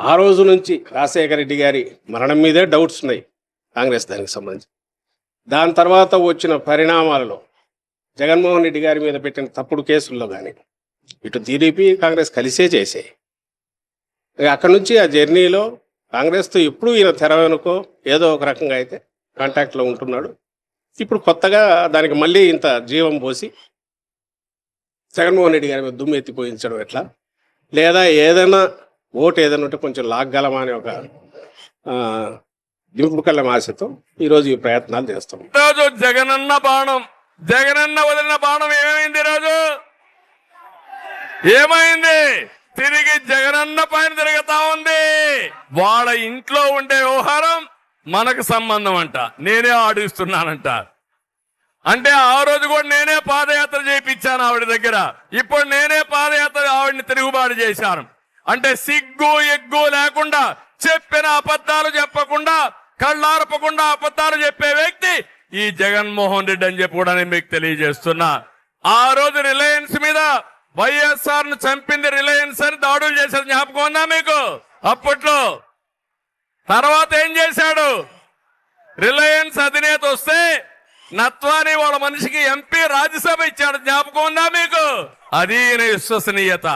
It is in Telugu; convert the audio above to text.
ఆ రోజు నుంచి రాజశేఖర రెడ్డి గారి మరణం మీదే డౌట్స్ ఉన్నాయి కాంగ్రెస్ దానికి సంబంధించి. దాని తర్వాత వచ్చిన పరిణామాలలో జగన్మోహన్ రెడ్డి గారి మీద పెట్టిన తప్పుడు కేసుల్లో కానీ ఇటు టీడీపీ కాంగ్రెస్ కలిసే చేసాయి అక్కడి నుంచి ఆ జర్నీలో కాంగ్రెస్తో ఎప్పుడు ఈయన తెర వెనుకో ఏదో ఒక రకంగా అయితే కాంటాక్ట్లో ఉంటున్నాడు. ఇప్పుడు కొత్తగా దానికి మళ్ళీ ఇంత జీవం పోసి జగన్మోహన్ రెడ్డి గారి మీద దుమ్మెత్తిపోయించడం ఎట్లా? లేదా ఏదైనా ఓటు ఏదైనా ఉంటే కొంచెం లాగ్గలమా అని ఒక ఆ, ఆశతో ఈరోజు ఈ ప్రయత్నాలు చేస్తాం. రోజు జగనన్న బాణం జగనన్న వదిలిన బాణం ఏమైంది రోజు ఏమైంది? తిరిగి జగనన్న పైన తిరుగుతా ఉంది. వాళ్ళ ఇంట్లో ఉండే వ్యవహారం మనకు సంబంధం అంట. నేనే ఆడిస్తున్నానంట. అంటే ఆ రోజు కూడా నేనే పాదయాత్ర చేయించాను ఆవిడ దగ్గర. ఇప్పుడు నేనే పాదయాత్ర ఆవిడని తిరుగుబాటు చేశాను. అంటే సిగ్గు ఎగ్గు లేకుండా చెప్పిన అబద్ధాలు చెప్పకుండా కళ్ళారపకుండా అబద్ధాలు చెప్పే వ్యక్తి ఈ జగన్మోహన్ రెడ్డి అని చెప్పి కూడా నేను మీకు తెలియజేస్తున్నా. ఆ రోజు రిలయన్స్ మీద వైఎస్ఆర్ను చంపింది రిలయన్స్ అని దాడులు చేశారు జ్ఞాపకం ఉందా మీకు? అప్పట్లో. తర్వాత ఏం చేశాడు? రిలయన్స్ అధినేత వస్తే నత్వాని వాళ్ళ మనిషికి ఎంపీ రాజ్యసభ ఇచ్చాడు. జ్ఞాపకం ఉందా మీకు? అది విశ్వసనీయత.